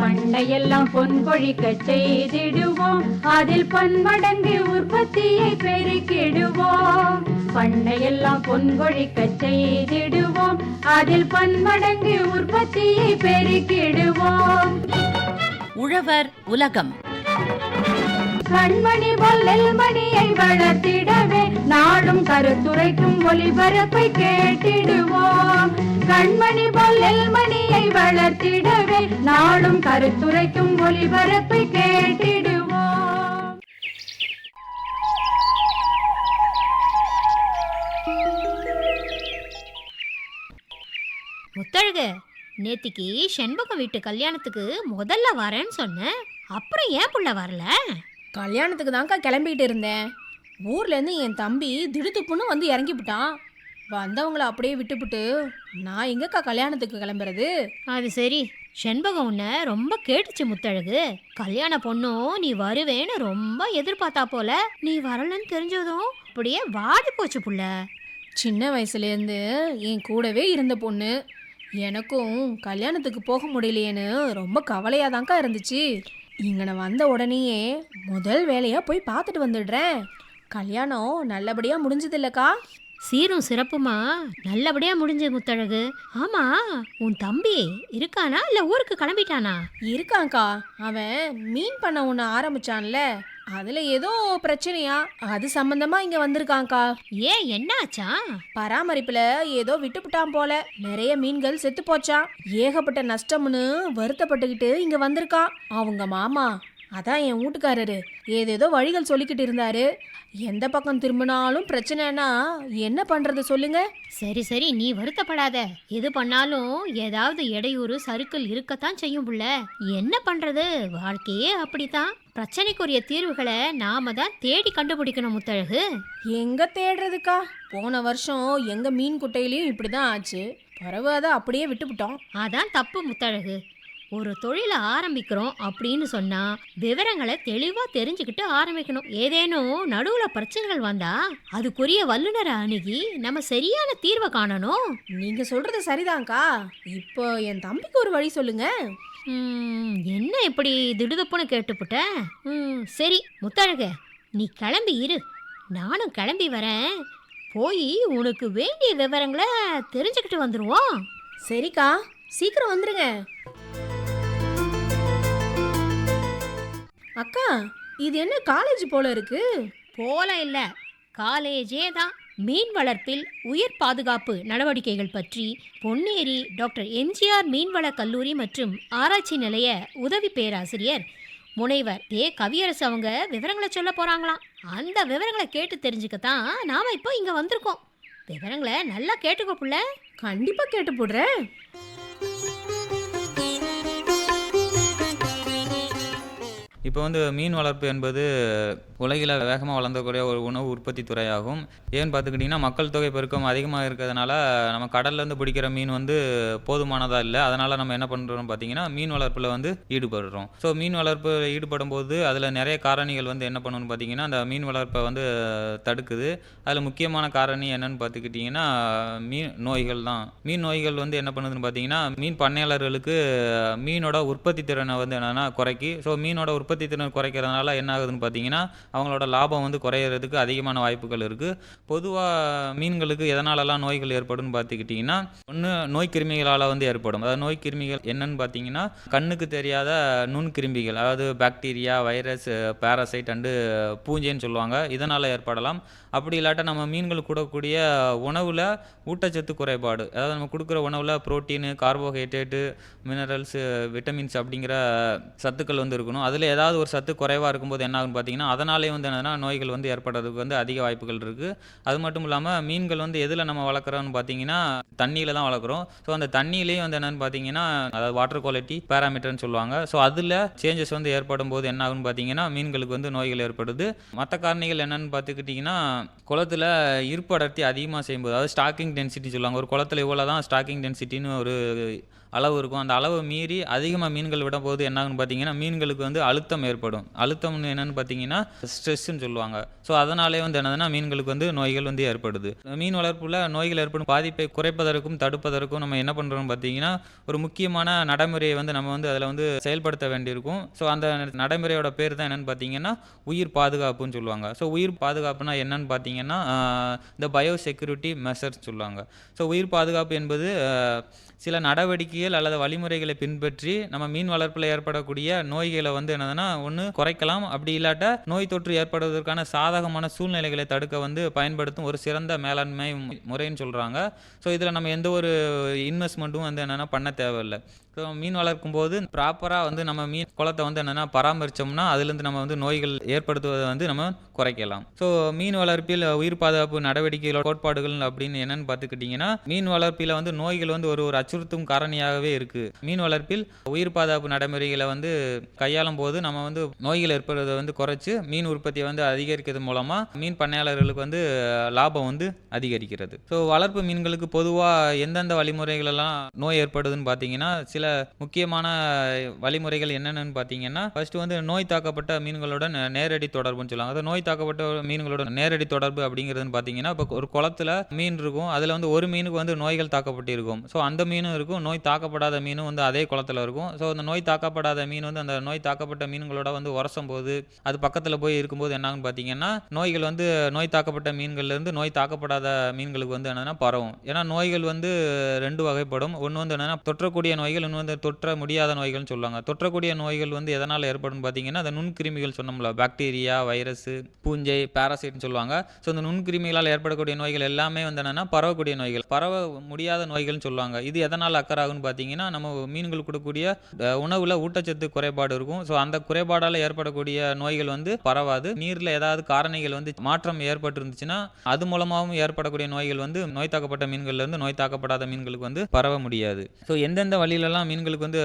பண்டையெல்லாம் பொன் பொழிக்க செய்திடுவோம். அதில் பன்மடங்கு உற்பத்தியை பெருக்கிடுவோம். பண்டையெல்லாம் பொன் பொழிக்க செய்திடுவோம். அதில் பன்மடங்கு உற்பத்தியை பெருக்கிடுவோம். உழவர் உலகம். கண்மணி பொல்லல் மணியை வளர்த்திடவே நாடும் கருத்துரைக்கும் ஒளிபரப்பை கேட்டிடுவோம். கண்மணி பொல்லல் மணியை வளர்த்திடவே நாடும் கருத்துரைக்கும் ஒளிபரப்பை கேட்டிடுவோம். முத்தழகு நேத்திக்கு செண்பகம் வீட்டு கல்யாணத்துக்கு முதல்ல வரேன்னு சொன்னேன். அப்புறம் ஏன் புள்ள வரல? கல்யாணத்துக்கு தான்க்கா கிளம்பிட்டு இருந்தேன். ஊர்லேருந்து என் தம்பி திடுத்துப்புன்னு வந்து இறங்கிவிட்டான் வந்தவங்கள அப்படியே விட்டுப்புட்டு நான் எங்கக்கா கல்யாணத்துக்கு கிளம்புறது? அது சரி. செண்பகம் உன்னை ரொம்ப கேட்டுச்சு முத்தழகு. கல்யாண பொண்ணும் நீ வருவேன்னு ரொம்ப எதிர்பார்த்தா போல. நீ வரலன்னு தெரிஞ்சதும் அப்படியே வாடி போச்சு புள்ள. சின்ன வயசுலேருந்து என் கூடவே இருந்த பொண்ணு. எனக்கும் கல்யாணத்துக்கு போக முடியலையேன்னு ரொம்ப கவலையாக தான்க்கா இருந்துச்சு. இங்கன வந்த உடனேயே முதல் வேலையாக போய் பார்த்துட்டு வந்துடுறேன். கல்யாணம் நல்லபடியாக முடிஞ்சது இல்லக்கா சீரும் சிறப்புமா? நல்லபடியா முடிஞ்சு முத்தழகு. ஆமா உன் தம்பி இருக்கானா? இல்ல ஊருக்கு கிளம்பிட்டானா? இருக்கான்க்கா. அவன் மீன் பண்ண ஒன்று ஆரம்பிச்சான்ல. அதில் ஏதோ பிரச்சனையா? அது சம்பந்தமா இங்கே வந்திருக்கான்க்கா ஏன் என்னாச்சா? பராமரிப்புல ஏதோ விட்டுப்புட்டான் போல. நிறைய மீன்கள் செத்து போச்சான் ஏகப்பட்ட நஷ்டம்னு வருத்தப்பட்டுக்கிட்டு இங்க வந்திருக்கான். அவங்க மாமா அதான் என் வீட்டுக்காரரு. ஏதேதோ வழிகள் சொல்லிக்கிட்டு இருந்தாரு. எந்த பக்கம் திரும்பினாலும் பிரச்சனைனா என்ன பண்றது சொல்லுங்க? சரி சரி நீ வருத்தப்படாத. எது பண்ணாலும் ஏதாவது இடையூறு சறுக்கல் இருக்கத்தான் செய்யும் புள்ள. என்ன பண்றது? வாழ்க்கையே அப்படித்தான். பிரச்சனைக்குரிய தீர்வுகளை நாம தான் தேடி கண்டுபிடிக்கணும் முத்தழகு. எங்க தேடுறதுக்கா? போன வருஷம் எங்க மீன் குட்டையிலயும் இப்படிதான் ஆச்சு. பரவாத அப்படியே விட்டுவிட்டோம் அதான் தப்பு முத்தழகு. ஒரு தொழிலை ஆரம்பிக்கிறோம் அப்படின்னு சொன்னா விவரங்களை தெளிவா தெரிஞ்சுக்கிட்டு ஆரம்பிக்கணும். ஏதேனும் நடுவுல பிரச்சனைகள் வந்தா அதுக்குரிய வல்லுநரை அணுகி நம்ம சரியான தீர்வை காணணும். நீங்க சொல்றது சரிதான்க்கா. இப்போ என் தம்பிக்கு ஒரு வழி சொல்லுங்க. என்ன இப்படி திடுதப்புன்னு கேட்டுப்புட்ட? ம், சரி முத்தழக நீ கிளம்பி இரு. நானும் கிளம்பி வரேன். போய் உனக்கு வேண்டிய விவரங்களை தெரிஞ்சுக்கிட்டு வந்துருவோம். சரிக்கா சீக்கிரம் வந்துருங்க. அக்கா இது என்ன காலேஜ் போல இருக்கு? போல இல்ல. காலேஜே தான். மீன் வளர்ப்பில் உயிர் பாதுகாப்பு நடவடிக்கைகள் பற்றி பொன்னேரி டாக்டர் எம்ஜிஆர் மீன்வள கல்லூரி மற்றும் ஆராய்ச்சி நிலைய உதவி பேராசிரியர் முனைவர் ஏ. கவியரசு அவங்க விவரங்களை சொல்ல போறாங்களாம். அந்த விவரங்களை கேட்டு தெரிஞ்சுக்கத்தான் நாம இப்போ இங்க வந்திருக்கோம். விவரங்களை நல்லா கேட்டுக்கோ புள்ள. கண்டிப்பா கேட்டு போடுறேன். இப்போ வந்து மீன் வளர்ப்பு என்பது உலகில் வேகமாக வளர்ந்தக்கூடிய ஒரு உணவு உற்பத்தி துறையாகும். ஏன்னு பார்த்துக்கிட்டிங்கன்னா மக்கள் தொகை பெருக்கம் அதிகமாக இருக்கிறதுனால நம்ம கடல்லேருந்து பிடிக்கிற மீன் வந்து போதுமானதாக இல்லை. அதனால் நம்ம என்ன பண்ணுறோம் பார்த்தீங்கன்னா மீன் வளர்ப்பில் வந்து ஈடுபடுறோம். ஸோ மீன் வளர்ப்பு ஈடுபடும் போது அதில் நிறைய காரணிகள் வந்து என்ன பண்ணணும்னு பார்த்தீங்கன்னா அந்த மீன் வளர்ப்பை வந்து தடுக்குது. அதில் முக்கியமான காரணி என்னன்னு பார்த்துக்கிட்டிங்கன்னா மீன் நோய்கள் தான். மீன் நோய்கள் வந்து என்ன பண்ணுதுன்னு பார்த்தீங்கன்னா மீன் பண்ணையாளர்களுக்கு மீனோட உற்பத்தி திறனை வந்து என்னென்னா குறைக்கி. ஸோ மீனோட உற்பத்தி திறன் குறைக்கிறதுனால என்ன ஆகுதுன்னு பார்த்தீங்கன்னா அவங்களோட லாபம் வந்து குறையிறதுக்கு அதிகமான வாய்ப்புகள் இருக்குது பொதுவாக மீன்களுக்கு எதனாலலாம் நோய்கள் ஏற்படும்னு பார்த்துக்கிட்டிங்கன்னா ஒன்று நோய் கிருமிகளால் வந்து ஏற்படும். அதாவது நோய் கிருமிகள் என்னன்னு பார்த்தீங்கன்னா கண்ணுக்கு தெரியாத நுண்கிருமிகள் அதாவது பாக்டீரியா வைரஸ் பேரசைட் அண்டு பூஞ்சைன்னு சொல்லுவாங்க. இதனால் ஏற்படலாம். அப்படி இல்லாட்ட நம்ம மீன்கள் கூடக்கூடிய உணவில் ஊட்டச்சத்து குறைபாடு அதாவது நம்ம கொடுக்குற உணவில் புரோட்டீனு கார்போஹைட்ரேட்டு மினரல்ஸு விட்டமின்ஸ் அப்படிங்கிற சத்துக்கள் வந்து இருக்கணும். அதில் ஏதாவது ஒரு சத்து குறைவாக இருக்கும்போது என்ன ஆகுன்னு பார்த்தீங்கன்னா அதனாலே வந்து என்னென்னா நோய்கள் வந்து ஏற்படுறதுக்கு வந்து அதிக வாய்ப்புகள் இருக்குது அது மட்டும் இல்லாமல் மீன்கள் வந்து எதில் நம்ம வளர்க்குறோம்னு பார்த்தீங்கன்னா தண்ணியில் தான் வளர்க்குறோம். ஸோ அந்த தண்ணியிலேயே வந்து என்னென்னு பார்த்தீங்கன்னா அதாவது வாட்டர் குவாலிட்டி பேராமீட்டர்னு சொல்லுவாங்க. ஸோ அதில் சேஞ்சஸ் வந்து ஏற்படும் போது என்ன ஆகுன்னு பார்த்தீங்கன்னா மீன்களுக்கு வந்து நோய்கள் ஏற்படுது. மற்ற காரணிகள் என்னென்னு பார்த்துக்கிட்டிங்கன்னா குளத்தில் இருப்பு அடர்த்தி அதிகமாக செய்யும்போது அதாவது ஸ்டாக்கிங் டென்சிட்டி சொல்லுவாங்க. ஒரு குளத்தில் இவ்வளோ தான் ஸ்டாக்கிங் டென்சிட்டின்னு ஒரு அளவு இருக்கும். அந்த அளவு மீறி அதிகமாக மீன்கள் விடும்போது என்ன ஆகுன்னு பார்த்தீங்கன்னா மீன்களுக்கு வந்து அழுத்த அழுத்தம் ஏற்படும். அழுத்தம்னு என்னென்னு பார்த்தீங்கன்னா ஸ்ட்ரெஸ்ன்னு சொல்லுவாங்க. ஸோ அதனாலே வந்து என்னதுன்னா மீன்களுக்கு வந்து நோய்கள் வந்து ஏற்படுது. மீன் வளர்ப்பில் நோய்கள் ஏற்படும் பாதிப்பை குறைப்பதற்கும் தடுப்பதற்கும் நம்ம என்ன பண்ணுறோம் பார்த்தீங்கன்னா ஒரு முக்கியமான நடைமுறையை வந்து நம்ம வந்து அதில் வந்து செயல்படுத்த வேண்டியிருக்கும். ஸோ அந்த நடைமுறையோட பேர் தான் என்னென்னு பார்த்தீங்கன்னா உயிர் பாதுகாப்புன்னு சொல்லுவாங்க. ஸோ உயிர் பாதுகாப்புனா என்னன்னு பார்த்தீங்கன்னா இந்த பயோ செக்யூரிட்டி மெஷர்ஸ் சொல்லுவாங்க. ஸோ உயிர் பாதுகாப்பு என்பது சில நடவடிக்கைகள் அல்லது வழிமுறைகளை பின்பற்றி நம்ம மீன் வளர்ப்பில் ஏற்படக்கூடிய நோய்களை வந்து என்னதுன்னா ஒன்று குறைக்கலாம். அப்படி இல்லாட்ட நோய் தொற்று ஏற்படுவதற்கான சாதகமான சூழ்நிலைகளை தடுக்க வந்து பயன்படுத்தும் ஒரு சிறந்த மேலாண்மை முறைன்னு சொல்கிறாங்க ஸோ இதில் நம்ம எந்த ஒரு இன்வெஸ்ட்மெண்ட்டும் வந்து என்னென்னா பண்ண தேவையில்லை. ஸோ மீன் வளர்க்கும் போது ப்ராப்பராக வந்து நம்ம மீன் குளத்தை வந்து என்னென்னா பராமரித்தோம்னா அதுலேருந்து நம்ம வந்து நோய்கள் ஏற்படுத்துவதை வந்து நம்ம குறைக்கலாம். ஸோ மீன் வளர்ப்பில் உயிர் பாதுகாப்பு நடவடிக்கைகளோட கோட்பாடுகள் அப்படின்னு என்னென்னு பார்த்துக்கிட்டிங்கன்னா மீன் வளர்ப்பில் வந்து நோய்கள் வந்து ஒரு ஒரு அச்சுறுத்தும் காரணியாகவே இருக்குது மீன் வளர்ப்பில் உயிர் பாதுகாப்பு நடைமுறைகளை வந்து கையாளும் போது நம்ம வந்து நோய்கள் ஏற்படுவதை வந்து குறைச்சி மீன் உற்பத்தியை வந்து அதிகரிக்கிறது மூலமாக மீன் பண்ணையாளர்களுக்கு வந்து லாபம் வந்து அதிகரிக்கிறது. ஸோ வளர்ப்பு மீன்களுக்கு பொதுவாக எந்தெந்த வழிமுறைகளெல்லாம் நோய் ஏற்படுதுன்னு பார்த்தீங்கன்னா சில முக்கியமான வழிமுறைகள் என்னென்னு பார்த்தீங்கன்னா ஃபர்ஸ்ட் வந்து நோய் தாக்கப்பட்ட மீன்களுடன் நேரடி தொடர்புன்னு சொல்லுவாங்க. அது நோய் தாக்கப்பட்ட மீன்களோட நேரடி தொடர்பு அப்படிங்கிறதுன்னு பார்த்தீங்கன்னா இப்போ ஒரு குளத்துல மீன் இருக்கும். அதில் வந்து ஒரு மீனுக்கு வந்து நோய்கள் தாக்கப்பட்டு இருக்கும் ஸோ அந்த மீனும் இருக்கும். நோய் தாக்கப்படாத மீனும் வந்து அதே குளத்துல இருக்கும். ஸோ அந்த நோய் தாக்கப்படாத மீன் வந்து அந்த நோய் தாக்கப்பட்ட மீன்களோட வந்து உரசும் போது அது பக்கத்தில் போய் இருக்கும்போது என்னாகும் பார்த்தீங்கன்னா நோய்கள் வந்து நோய் தாக்கப்பட்ட மீன்கள்லேருந்து நோய் தாக்கப்படாத மீன்களுக்கு வந்து என்னென்னா பரவும். ஏன்னா நோய்கள் வந்து ரெண்டு வகைப்படும். ஒன்று வந்து என்னென்னா தொற்றக்கூடிய நோய்கள் இன்னொன்று வந்து தொற்ற முடியாத நோய்கள்னு சொல்லுவாங்க. தொற்றக்கூடிய நோய்கள் வந்து எதனால் ஏற்படும் பார்த்தீங்கன்னா அந்த நுண்கிருமிகள் சொன்னோம்ல பாக்டீரியா வைரஸ் பூஞ்சை பேராசைட்னு சொல்லுவாங்க. ஸோ இந்த நுண்கிருமிகளால் ஏற்படக்கூடிய நோய்கள் எல்லாமே வந்து என்னென்னா பரவக்கூடிய நோய்கள். பரவ முடியாத நோய்கள்னு சொல்லுவாங்க. இது எதனால் அக்கறாகுன்னு பார்த்தீங்கன்னா நம்ம மீன்களுக்கு கொடுக்கக்கூடிய உணவில் ஊட்டச்சத்து குறைபாடு இருக்கும். ஸோ அந்த குறைபாடால் ஏற்படக்கூடிய நோய்கள் வந்து பரவாது. நீரில் ஏதாவது காரணிகள் வந்து மாற்றம் ஏற்பட்டிருந்துச்சுன்னா அது மூலமாகவும் ஏற்படக்கூடிய நோய்கள் வந்து நோய் தாக்கப்பட்ட மீன்கள்லேருந்து நோய் தாக்கப்படாத மீன்களுக்கு வந்து பரவ முடியாது. ஸோ எந்தெந்த வழியிலலாம் மீன்களுக்கு வந்து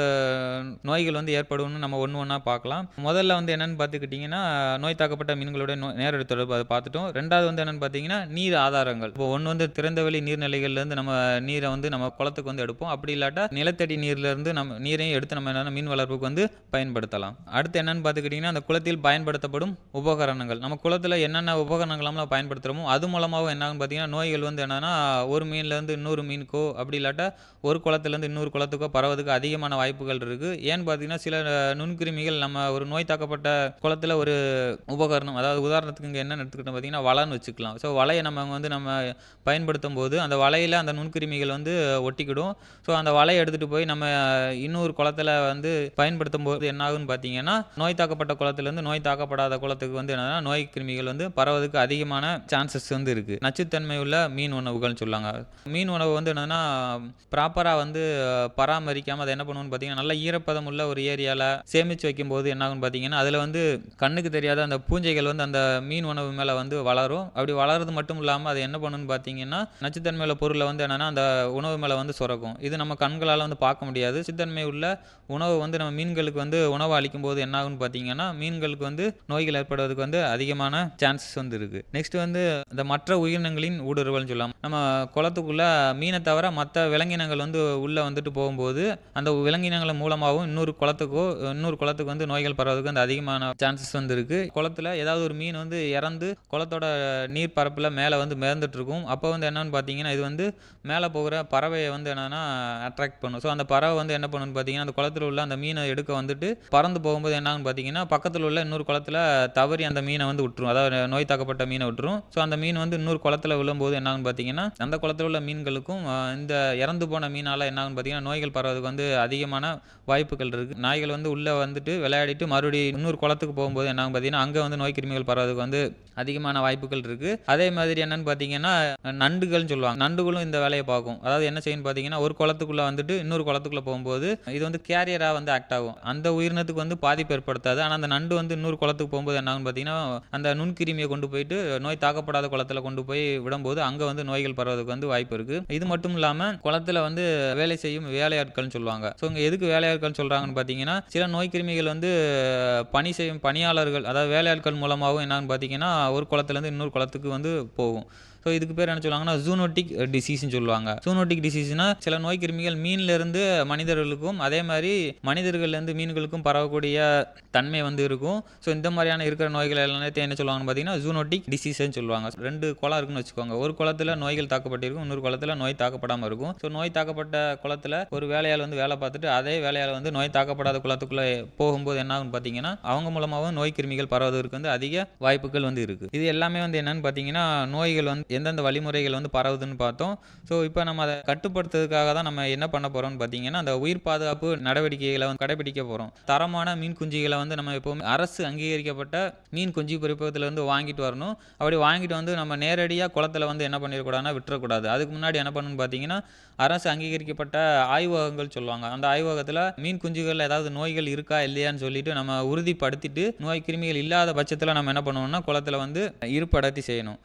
நோய்கள் வந்து ஏற்படும்னு நம்ம ஒன்று ஒன்றா பார்க்கலாம். முதல்ல வந்து என்னென்னு பார்த்துக்கிட்டிங்கன்னா நோய் தாக்கப்பட்ட மீன்களோட நோய் நேரடி தொடர்பு அதை பார்த்துட்டோம். ரெண்டாவது வந்து என்னென்னு பார்த்தீங்கன்னா நீர் ஆதாரங்கள். இப்போ ஒன்று வந்து திறந்தவெளி நீர்நிலைகள்லேருந்து நம்ம நீரை வந்து நம்ம குளத்துக்கு வந்து எடுப்போம். அப்படி இல்லாட்டா நிலத்தடி நீர்லேருந்து நம்ம நீரையும் எடுத்து நம்ம என்னென்ன மீன் வளர்ப்புக்கு வந்து பயன்படுத்தலாம். அடுத்து என்னென்னு பார்த்துக்கிட்டிங்கன்னா அந்த குளத்தில் பயன்படுத்தப்படும் உபகரணங்கள். நம்ம குளத்தில் என்னென்ன உபகரணங்கள்லாம் பயன்படுத்துகிறோமோ அது மூலமாகவும் என்னாகும் பார்த்தீங்கன்னா நோய்கள் வந்து என்னென்னா ஒரு மீன்லேருந்து இன்னொரு மீனுக்கோ அப்படி இல்லாட்டா ஒரு குளத்துலேருந்து இன்னொரு குளத்துக்கோ பரவதுக்கு அதிகமான வாய்ப்புகள் இருக்குது ஏன்னு பார்த்தீங்கன்னா சில நுண்கிருமிகள் நம்ம ஒரு நோய் தாக்கப்பட்ட குளத்தில் ஒரு உபகரணம் அதாவது உதாரணத்துக்கு இங்கே என்ன எடுத்துக்கிட்டோம் பார்த்தீங்கன்னா வலைன்னு வச்சுக்கலாம். ஸோ வலையை நம்ம வந்து நம்ம பயன்படுத்தும் போது அந்த வலையில் அந்த நுண்கிருமிகள் வந்து ஒட்டிக்கிடும். ஸோ அந்த வலையை எடுத்துகிட்டு போய் நம்ம இன்னொரு குளத்துல வந்து பயன்படுத்தும் போது என்ன ஆகுன்னு பார்த்தீங்கன்னா நோய் தாக்கப்பட்ட குளத்துலேருந்து நோய் தாக்கப்படாத குளத்துக்கு வந்து என்னன்னா நோய் கிருமிகள் வந்து பரவதுக்கு அதிகமான சான்சஸ் வந்து இருக்குது நச்சுத்தன்மை உள்ள மீன் உணவுகள்னு சொல்லுவாங்க. மீன் உணவு வந்து என்னன்னா ப்ராப்பராக வந்து பராமரிக்காமல் அதை என்ன பண்ணுவோம்னு பார்த்தீங்கன்னா நல்லா ஈரப்பதம் உள்ள ஒரு ஏரியாவில் சேமித்து வைக்கும்போது என்னாகும்னு பார்த்தீங்கன்னா அதில் வந்து கண்ணுக்கு தெரியாத அந்த பூஞ்சைகள் வந்து அந்த மீன் உணவு மேலே வந்து வளரும். அப்படி வளர்றது மட்டும் இல்லாமல் அது என்ன பண்ணுன்னு பார்த்தீங்கன்னா நச்சுத்தன்மை பொருளை வந்து என்னென்னா அந்த உணவு மேலே வந்து சுரக்கும். இது நம்ம கண்களால் வந்து பார்க்க முடியாது. சித்தன்மை உள்ள உணவு வந்து நம்ம மீன்களுக்கு வந்து உணவு அளிக்கும் போது என்னாகும்னு பார்த்தீங்கன்னா மீன்களுக்கு வந்து நோய்கள் ஏற்படுவதற்கு வந்து அதிகமான சான்சஸ் வந்து இருக்குது நெக்ஸ்ட் வந்து இந்த மற்ற உயிரினங்களின் ஊடுருவல்னு சொல்லலாம். நம்ம குளத்துக்குள்ள மீனை தவிர மற்ற விலங்கினங்கள் வந்து உள்ளே வந்துட்டு போகும்போது அந்த விலங்கினங்கள் மூலமாகவும் இன்னொரு குளத்துக்கோ இன்னொரு குளத்துக்கு வந்து நோய்கள் பரவதுக்கு வந்து அதிகமான சான்சஸ் வந்து இருக்கு. குளத்துல ஏதாவது ஒரு மீன் வந்து இறந்து குளத்தோட நீர் பரப்பில் மேலே வந்து மிதந்துட்டு இருக்கும் அப்போ வந்து என்னன்னு பார்த்தீங்கன்னா இது வந்து மேலே போகிற பறவையை வந்து என்னென்னா அட்ராக்ட் பண்ணும். ஸோ அந்த பறவை வந்து என்ன பண்ணுன்னு பார்த்தீங்கன்னா அந்த குளத்துல உள்ள அந்த மீனை எடுக்க வந்துட்டு பறந்து போகும்போது என்னான்னு பார்த்தீங்கன்னா பக்கத்தில் உள்ள இன்னொரு குளத்துல தவறி அந்த மீனை வந்து விட்டுரும். அதாவது நோய் தாக்கப்பட்ட மீனை விட்டுரும். ஸோ அந்த மீன் வந்து இன்னொரு குளத்துல விழும்போது என்னன்னு பார்த்தீங்கன்னா அந்த குளத்துல உள்ள மீன்களுக்கும் இந்த இறந்து போன மீனால் என்னாகும் பார்த்தீங்கன்னா நோய்கள் பரவதுக்கு வந்து வந்து அதிகமான வாய்ப்புகள் இருக்குது நாய்கள் வந்து உள்ளே வந்துட்டு விளையாடிட்டு மறுபடியும் இன்னொரு குளத்துக்கு போகும்போது என்னாகும் பார்த்தீங்கன்னா அங்கே வந்து நோய் கிருமிகள் பரவதுக்கு வந்து அதிகமான வாய்ப்புகள் இருக்குது அதே மாதிரி என்னன்னு பார்த்தீங்கன்னா நண்டுகள்னு சொல்லுவாங்க. நண்டுகளும் இந்த வேலையை பார்க்கும். அதாவது என்ன செய்யணும் பார்த்தீங்கன்னா ஒரு குளத்துக்குள்ளே வந்துட்டு இன்னொரு குளத்துக்குள்ளே போகும்போது இது வந்து கேரியராக வந்து ஆக்ட் ஆகும். அந்த உயிரினத்துக்கு வந்து பாதிப்பு ஏற்படுத்தாது. ஆனால் அந்த நண்டு வந்து இன்னொரு குளத்துக்கு போகும்போது என்ன பார்த்தீங்கன்னா அந்த நுண்கிருமியை கொண்டு போயிட்டு நோய் தாக்கப்படாத குளத்துல கொண்டு போய் விடும்போது அங்கே வந்து நோய்கள் பரவதுக்கு வந்து வாய்ப்பு இருக்குது இது மட்டும் இல்லாமல் குளத்துல வந்து வேலை செய்யும் வேலையாட்கள்னு சொல்லுவாங்க. ஸோ இங்கே எதுக்கு வேலையாட்கள் சொல்றாங்கன்னு பார்த்தீங்கன்னா சில நோய் கிருமிகள் வந்து பணி செய்யும் பணியாளர்கள் அதாவது வேலையாட்கள் மூலமாகவும் என்னன்னு பார்த்தீங்கன்னா ஒரு குளத்துலேருந்து இன்னொரு குளத்துக்கு வந்து போகும். ஸோ இதுக்கு பேர் என்ன சொல்லுவாங்கன்னா ஜூனோட்டிக் டிசீஸ்னு சொல்லுவாங்க. ஜூனோட்டிக் டிசீஸ்னா சில நோய் கிருமிகள் மீன்லேருந்து மனிதர்களுக்கும் அதே மாதிரி மனிதர்கள்லேருந்து மீன்களுக்கும் பரவக்கூடிய தன்மை வந்து இருக்கும். ஸோ இந்த மாதிரியான இருக்கிற நோய்கள் எல்லாத்தையும் என்ன சொல்லுவாங்கன்னு பார்த்தீங்கன்னா ஜூனோட்டிக் டிசீஸ்ன்னு சொல்லுவாங்க. ரெண்டு குளம் இருக்குன்னு வச்சுக்கோங்க. ஒரு குளத்துல நோய்கள் தாக்கப்பட்டிருக்கும் இன்னொரு குளத்துல நோய் தாக்கப்படாமல் இருக்கும். ஸோ நோய் தாக்கப்பட்ட குளத்துல ஒரு வேலையால் வந்து வேலை பார்த்துட்டு அதே வேலையால் வந்து நோய் தாக்கப்படாத குளத்துக்குள்ளே போகும்போது என்ன ஆகும்னு பார்த்தீங்கன்னா அவங்க மூலமாகவும் நோய் கிருமிகள் பரவுவதற்கு வந்து அதிக வாய்ப்புகள் வந்து இருக்குது இது எல்லாமே வந்து என்னன்னு பார்த்தீங்கன்னா நோய்கள் வந்து எந்தெந்த வழிமுறைகள் வந்து பரவுதுன்னு பார்த்தோம். ஸோ இப்போ நம்ம அதை கட்டுப்படுத்துறதுக்காக தான் நம்ம என்ன பண்ண போகிறோம்னு பார்த்தீங்கன்னா அந்த உயிர் பாதுகாப்பு நடவடிக்கைகளை வந்து கடைபிடிக்க போகிறோம் தரமான மீன் குஞ்சுகளை வந்து நம்ம எப்போவுமே அரசு அங்கீகரிக்கப்பட்ட மீன் குஞ்சு பிரிப்பகத்துலேருந்து வாங்கிட்டு வரணும். அப்படி வாங்கிட்டு வந்து நம்ம நேரடியாக குளத்துல வந்து என்ன பண்ணிடக்கூடாதுன்னா விட்டுறக்கூடாது. அதுக்கு முன்னாடி என்ன பண்ணணும்னு பார்த்தீங்கன்னா அரசு அங்கீகரிக்கப்பட்ட ஆய்வகங்கள் சொல்லுவாங்க. அந்த ஆய்வகத்தில் மீன் குஞ்சுகளில் ஏதாவது நோய்கள் இருக்கா இல்லையான்னு சொல்லிட்டு நம்ம உறுதிப்படுத்திட்டு நோய் கிருமிகள் இல்லாத பட்சத்தில் நம்ம என்ன பண்ணுவோம்னா குளத்துல வந்து இருப்படத்தி செய்யணும்.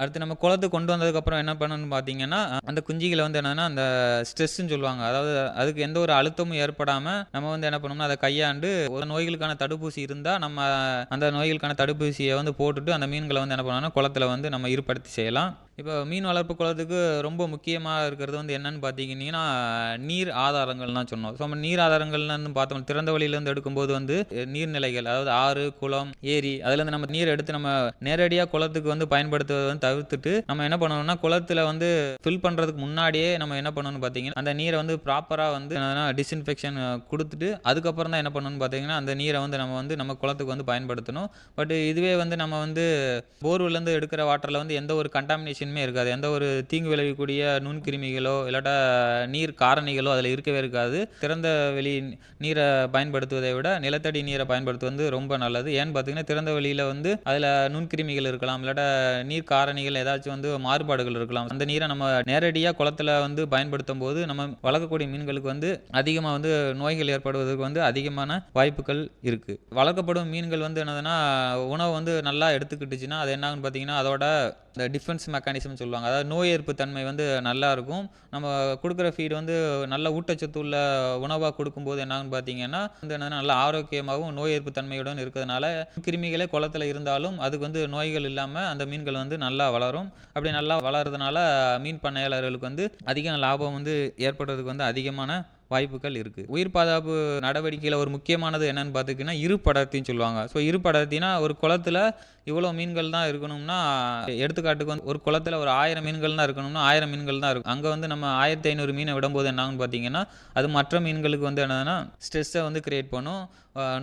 அடுத்து நம்ம குளத்துக்கு கொண்டு வந்ததுக்கப்புறம் என்ன பண்ணணும்னு பார்த்தீங்கன்னா அந்த குஞ்சுகளை வந்து என்னன்னா அந்த ஸ்ட்ரெஸ்ன்னு சொல்லுவாங்க. அதாவது அதுக்கு எந்த ஒரு அழுத்தமும் ஏற்படாமல் நம்ம வந்து என்ன பண்ணோம்னா அதை கையாண்டு ஒரு நோய்களுக்கான தடுப்பூசி இருந்தால் நம்ம அந்த நோய்களுக்கான தடுப்பூசியை வந்து போட்டுட்டு அந்த மீன்களை வந்து என்ன பண்ணோம்னா குளத்துல வந்து நம்ம இருப்படுத்தி செய்யலாம். இப்போ மீன் வளர்ப்பு குளத்துக்கு ரொம்ப முக்கியமாக இருக்கிறது வந்து என்னன்னு பார்த்தீங்கன்னா நீர் ஆதாரங்கள்லாம் சொன்னோம். ஸோ நம்ம நீர் ஆதாரங்கள்னு பார்த்தோம். திறந்த வழியிலேருந்து எடுக்கும்போது வந்து நீர்நிலைகள் அதாவது ஆறு குளம் ஏரி அதுலேருந்து நம்ம நீர் எடுத்து நம்ம நேரடியாக குளத்துக்கு வந்து பயன்படுத்துவதை வந்து தவிர்த்துட்டு நம்ம என்ன பண்ணணும்னா குளத்துல வந்து ஃபில் பண்ணுறதுக்கு முன்னாடியே நம்ம என்ன பண்ணணும்னு பார்த்தீங்கன்னா அந்த நீரை வந்து ப்ராப்பராக வந்து டிஸ்இன்ஃபெக்ஷன் கொடுத்துட்டு அதுக்கப்புறம் தான் என்ன பண்ணணும்னு பார்த்தீங்கன்னா அந்த நீரை வந்து நம்ம வந்து நம்ம குளத்துக்கு வந்து பயன்படுத்தணும். பட் இதுவே வந்து நம்ம வந்து போர்வெல்லேருந்து எடுக்கிற வாட்டரில் வந்து எந்த ஒரு கண்டாமினேஷனுமே இருக்காது. எந்த ஒரு தீங்கு விளைவிக்கக்கூடிய நுண்கிருமிகளோ இல்லாட்டா நீர் காரணிகளோ அதில் இருக்கவே இருக்காது. திறந்த வெளி நீரை பயன்படுத்துவதை விட நிலத்தடி நீரை பயன்படுத்துவது வந்து ரொம்ப நல்லது. ஏன்னு பார்த்தீங்கன்னா திறந்த வெளியில் வந்து அதில் நுண்கிருமிகள் இருக்கலாம் இல்லாட்டா நீர் காரணிகள் ஏதாச்சும் வந்து மாறுபாடுகள் இருக்கலாம். அந்த நீரை நம்ம நேரடியாக குளத்துல வந்து பயன்படுத்தும் போது நம்ம வளர்க்கக்கூடிய மீன்களுக்கு வந்து அதிகமாக வந்து நோய்கள் ஏற்படுவதற்கு வந்து அதிகமான வாய்ப்புகள் இருக்குது வளர்க்கப்படும் மீன்கள் வந்து என்னதுன்னா உணவு வந்து நல்லா எடுத்துக்கிட்டுச்சுன்னா அது என்னாகுன்னு பார்த்தீங்கன்னா அதோட இந்த டிஃபென்ஸ் மெக்கானிசம் சொல்லுவாங்க. அதாவது நோய் எதிர்ப்பு தன்மை வந்து நல்லா இருக்கும். நம்ம கொடுக்குற ஃபீடு வந்து நல்ல ஊட்டச்சத்து உள்ள உணவாக கொடுக்கும்போது என்னன்னு பார்த்தீங்கன்னா வந்து என்னன்னா நல்ல ஆரோக்கியமாகவும் நோய் எதிர்ப்பு தன்மையுடன் இருக்கிறதுனால கிருமிகளே குளத்துல இருந்தாலும் அதுக்கு வந்து நோய்கள் இல்லாமல் அந்த மீன்கள் வந்து நல்லா வளரும். அப்படி நல்லா வளர்றதுனால மீன் பண்ணையாளர்களுக்கு வந்து அதிக லாபம் வந்து ஏற்படுறதுக்கு வந்து அதிகமான வாய்ப்புகள் இருக்குது உயிர் பாதுகாப்பு நடவடிக்கையில் ஒரு முக்கியமானது என்னன்னு பார்த்துக்கிங்கன்னா இருபடர்த்தின்னு சொல்லுவாங்க. ஸோ இருபடர்த்தினா ஒரு குளத்துல இவ்வளோ மீன்கள் தான் இருக்கணும்னா எடுத்துக்காட்டுக்கு வந்து ஒரு குளத்துல ஒரு ஆயிரம் மீன்கள் தான் இருக்கணும்னா ஆயிரம் மீன்கள் தான் இருக்கும். அங்கே வந்து நம்ம ஆயிரத்தி ஐநூறு மீனை விடும்போது என்னாகுன்னு பார்த்தீங்கன்னா அது மற்ற மீன்களுக்கு வந்து என்னதுன்னா ஸ்ட்ரெஸ்ஸை வந்து கிரியேட் பண்ணும்.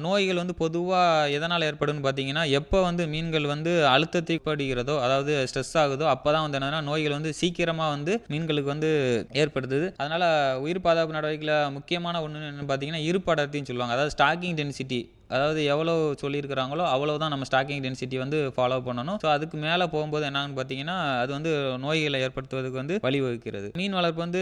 நோய்கள் வந்து பொதுவாக எதனால் ஏற்படும்னு பார்த்தீங்கன்னா எப்போ வந்து மீன்கள் வந்து அழுத்தத்தை படுகிறதோ அதாவது ஸ்ட்ரெஸ் ஆகுதோ அப்போ தான் வந்து என்னன்னா நோய்கள் வந்து சீக்கிரமாக வந்து மீன்களுக்கு வந்து ஏற்படுத்துது. அதனால் உயிர் பாதுகாப்பு நடவடிக்கையில் முக்கியமான ஒன்று என்னென்னு பார்த்தீங்கன்னா இருப்படர்த்தின்னு சொல்லுவாங்க. அதாவது ஸ்டாக்கிங் டென்சிட்டி அதாவது எவ்வளோ சொல்லியிருக்கிறாங்களோ அவ்வளோ தான் நம்ம ஸ்டாக்கிங் டென்சிட்டி வந்து ஃபாலோ பண்ணணும். ஸோ அதுக்கு மேலே போகும்போது என்னான்னு பார்த்தீங்கன்னா அது வந்து நோய்களை ஏற்படுத்துவதற்கு வந்து வழிவகுக்கிறது. மீன் வளர்ப்பு வந்து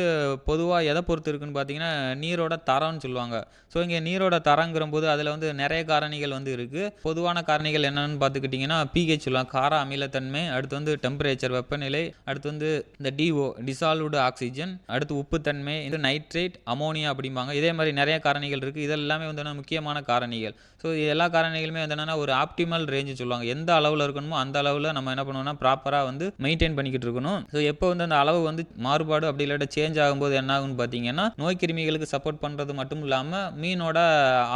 பொதுவாக எதை பொறுத்து இருக்குன்னு பார்த்தீங்கன்னா நீரோட தரம்னு சொல்லுவாங்க. ஸோ இங்கே நீரோட தரங்கிற போது அதில் வந்து நிறைய காரணிகள் வந்து இருக்குது பொதுவான காரணிகள் என்னென்னு பார்த்துக்கிட்டிங்கன்னா பிஹெச் சொல்லலாம் கார அமிலத்தன்மை அடுத்து வந்து டெம்பரேச்சர் வெப்பநிலை அடுத்து வந்து இந்த டிஓ டிசால்வ்டு ஆக்சிஜன் அடுத்து உப்புத்தன்மை இந்த நைட்ரேட் அமோனியா அப்படிம்பாங்க. இதே மாதிரி நிறைய காரணிகள் இருக்குது இதெல்லாமே வந்து முக்கியமான காரணிகள். ஸோ எல்லா காரணிகளுமே வந்து என்னன்னா ஒரு ஆப்டிமல் ரேஞ்சு சொல்லுவாங்க. எந்த அளவில் இருக்கணுமோ அந்த அளவில் நம்ம என்ன பண்ணுவோம்னா ப்ராப்பராக வந்து மெயின்டைன் பண்ணிக்கிட்டு இருக்கணும். ஸோ எப்போ வந்து அந்த அளவு வந்து மாறுபாடு அப்படி இல்லாட்ட சேஞ்ச் ஆகும்போது என்ன ஆகும்னு பார்த்தீங்கன்னா நோய் கிருமிகளுக்கு சப்போர்ட் பண்ணுறது மட்டும் இல்லாமல் மீனோட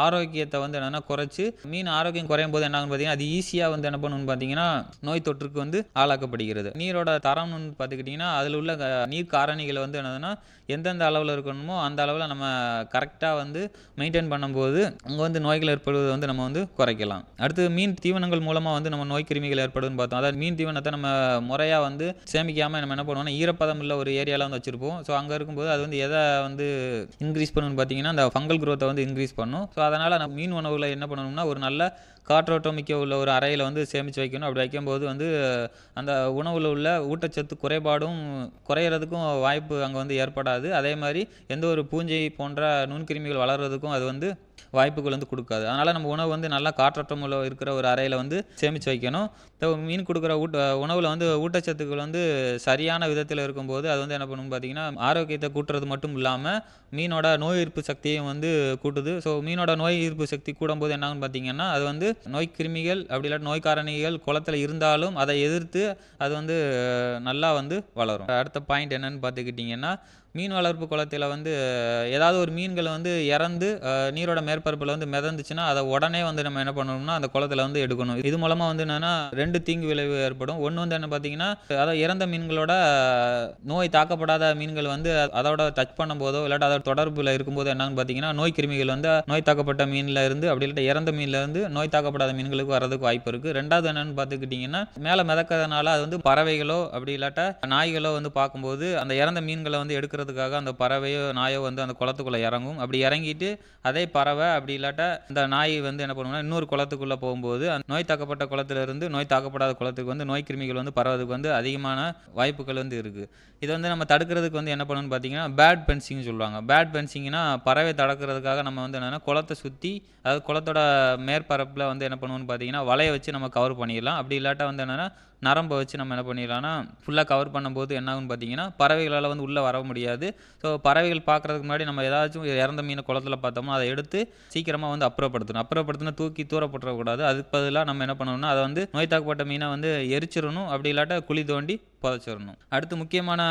ஆரோக்கியத்தை வந்து என்னென்னா குறைச்சி மீன் ஆரோக்கியம் குறையும் போது என்ன ஆகும்னு பார்த்தீங்கன்னா அது ஈஸியாக வந்து என்ன பண்ணணும்னு பார்த்தீங்கன்னா நோய் தொற்றுக்கு வந்து ஆளாக்கப்படுகிறது. நீரோட தரம்னு பார்த்துக்கிட்டிங்கன்னா அதில் உள்ள க- நீர் காரணிகளை வந்து என்னதுன்னா எந்தெந்த அளவில் இருக்கணுமோ அந்த அளவில் நம்ம கரெக்டாக வந்து மெயின்டைன் பண்ணும்போது அங்கே வந்து நோய்கள் ஏற்படுவதை வந்து நம்ம வந்து குறைக்கலாம். அடுத்து மீன் தீவனங்கள் மூலமாக வந்து நம்ம நோய் கிருமிகள் ஏற்படும்னு பார்த்தோம். அதாவது மீன் தீவனத்தை நம்ம முறையாக வந்து சேமிக்காமல் நம்ம என்ன பண்ணுவோம்னா ஈரப்பதம் உள்ள ஒரு ஏரியாவில் வந்து வச்சுருப்போம். ஸோ அங்கே இருக்கும்போது அது வந்து எதை வந்து இன்க்ரீஸ் பண்ணணும்னு பார்த்தீங்கன்னா அந்த ஃபங்கல் குரோத்தை வந்து இன்க்ரீஸ் பண்ணும். ஸோ அதனால் நம்ம மீன் உணவுகளை என்ன பண்ணணும்னா ஒரு நல்ல காற்றோட்டம் மிக்க உள்ள ஒரு அறையில் வந்து சேமித்து வைக்கணும். அப்படி வைக்கும்போது வந்து அந்த உணவில் உள்ள ஊட்டச்சத்து குறைபாடும் குறையிறதுக்கும் வாய்ப்பு அங்கே வந்து ஏற்படாது. அதே மாதிரி எந்த ஒரு பூஞ்சை போன்ற நுண்கிருமிகள் வளர்கிறதுக்கும் அது வந்து வாய்ப்புகள் வந்து கொடுக்காது. அதனால் நம்ம உணவு வந்து நல்லா காற்றோட்டம் உள்ள இருக்கிற ஒரு அறையில் வந்து சேமித்து வைக்கணும். இந்த மீன் கொடுக்குற ஊட்ட உணவில் வந்து ஊட்டச்சத்துக்கள் வந்து சரியான விதத்தில் இருக்கும்போது அது வந்து என்ன பண்ணும் பார்த்தீங்கன்னா ஆரோக்கியத்தை கூட்டுறது மட்டும் இல்லாமல் மீனோட நோய் எதிர்ப்பு சக்தியும் வந்து கூட்டுது. ஸோ மீனோட நோய் எதிர்ப்பு சக்தி கூடும்போது என்னாகும் பார்த்தீங்கன்னா அது வந்து நோய் கிருமிகள் அப்படி இல்லாட்டி நோய் காரணிகள் குளத்துல இருந்தாலும் அதை எதிர்த்து அது வந்து நல்லா வந்து வளரும். அடுத்த பாயிண்ட் என்னன்னு பார்த்துக்கிட்டிங்கன்னா மீன் வளர்ப்பு குளத்தில் வந்து ஏதாவது ஒரு மீன்களை வந்து இறந்து நீரோட மேற்பரப்பில் வந்து மிதந்துச்சுன்னா அதை உடனே வந்து நம்ம என்ன பண்ணணும்னா அந்த குளத்துல வந்து எடுக்கணும். இது மூலமாக வந்து என்னென்னா ரெண்டு தீங்கு விளைவு ஏற்படும். ஒன்று வந்து என்ன பார்த்தீங்கன்னா அதாவது இறந்த மீன்களோட நோய் தாக்கப்படாத மீன்கள் வந்து அதோட டச் பண்ணும்போதோ இல்லாட்டி அதோட தொடர்பில் இருக்கும்போது என்னன்னு பார்த்தீங்கன்னா நோய் கிருமிகள் வந்து நோய் தாக்கப்பட்ட மீனில் இருந்து அப்படி இல்லாட்டி இறந்த மீனில் இருந்து நோய் தாக்கப்படாத மீன்களுக்கு வர்றதுக்கு வாய்ப்பு இருக்குது ரெண்டாவது என்னன்னு பார்த்துக்கிட்டிங்கன்னா மேலே மிதக்கிறதுனால அது வந்து பறவைகளோ அப்படி இல்லாட்ட நாய்களோ வந்து பார்க்கும்போது அந்த இறந்த மீன்களை வந்து எடுக்கிறதுக்காக அந்த பறவையோ நாயோ வந்து அந்த குளத்துக்குள்ளே இறங்கும். அப்படி இறங்கிட்டு அதே பறவை அப்படி இல்லாட்ட இந்த நாய் வந்து என்ன பண்ணுவோம்னா இன்னொரு குளத்துக்குள்ளே போகும்போது அந்த நோய் தாக்கப்பட்ட குளத்திலிருந்து நோய் நோய் தாக்கப்படாத குளத்துக்கு வந்து நோய் கிருமிகள் வந்து பரவதுக்கு வந்து அதிகமான வாய்ப்புகள் வந்து இருக்குது இதை வந்து நம்ம தடுக்கிறதுக்கு வந்து என்ன பண்ணணும்னு பார்த்தீங்கன்னா பேட் பென்சிங் சொல்லுவாங்க. பேட் பென்சிங்னா பறவை தடுக்கிறதுக்காக நம்ம வந்து என்னென்னா குளத்தை சுற்றி அதாவது குளத்தோட மேற்பரப்பில் வந்து என்ன பண்ணுவோம்னு பார்த்தீங்கன்னா வலையை வச்சு நம்ம கவர் பண்ணிடலாம். அப்படி இல்லாட்டா வந்து என்னென்னா நரம்பை வச்சு நம்ம என்ன பண்ணிடலாம்னா ஃபுல்லாக கவர் பண்ணும்போது என்ன ஆகும்னு பார்த்தீங்கன்னா பறவைகளால் வந்து உள்ளே வர முடியாது. ஸோ பறவைகள் பார்க்குறதுக்கு முன்னாடி நம்ம ஏதாச்சும் இறந்த மீனை குளத்துல பார்த்தோம்னா அதை எடுத்து சீக்கிரமாக வந்து அப்புறப்படுத்தணும். அப்புறப்படுத்தினா தூக்கி தூரப்பட்டுறக்கூடாது அதுக்கு பதிலாக நம்ம என்ன பண்ணணும்னா அதை வந்து நோய் தாக்கப்பட்ட மீனை வந்து எரிச்சிடணும். அப்படி இல்லாட்டா குழி தோண்டி புதைச்சிடணும் அடுத்து முக்கியமான